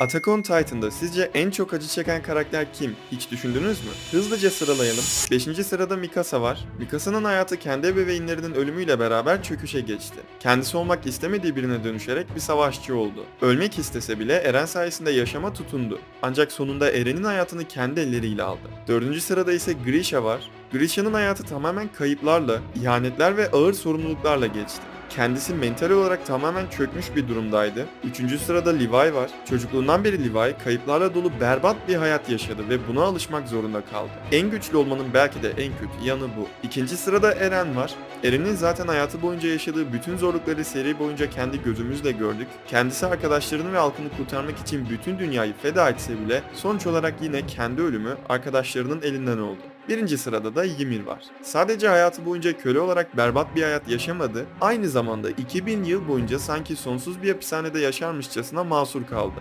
Attack on Titan'da sizce en çok acı çeken karakter kim? Hiç düşündünüz mü? Hızlıca sıralayalım. 5. sırada Mikasa var. Mikasa'nın hayatı kendi ebeveynlerinin ölümüyle beraber çöküşe geçti. Kendisi olmak istemediği birine dönüşerek bir savaşçı oldu. Ölmek istese bile Eren sayesinde yaşama tutundu. Ancak sonunda Eren'in hayatını kendi elleriyle aldı. 4. sırada ise Grisha var. Grisha'nın hayatı tamamen kayıplarla, ihanetler ve ağır sorumluluklarla geçti. Kendisi mental olarak tamamen çökmüş bir durumdaydı. Üçüncü sırada Levi var. Çocukluğundan beri Levi kayıplarla dolu berbat bir hayat yaşadı ve buna alışmak zorunda kaldı. En güçlü olmanın belki de en kötü yanı bu. İkinci sırada Eren var. Eren'in zaten hayatı boyunca yaşadığı bütün zorlukları seri boyunca kendi gözümüzle gördük. Kendisi arkadaşlarını ve halkını kurtarmak için bütün dünyayı feda etse bile sonuç olarak yine kendi ölümü arkadaşlarının elinden oldu. Birinci sırada da Ymir var. Sadece hayatı boyunca köle olarak berbat bir hayat yaşamadı, aynı zamanda 2000 yıl boyunca sanki sonsuz bir hapishanede yaşarmışçasına mahsur kaldı.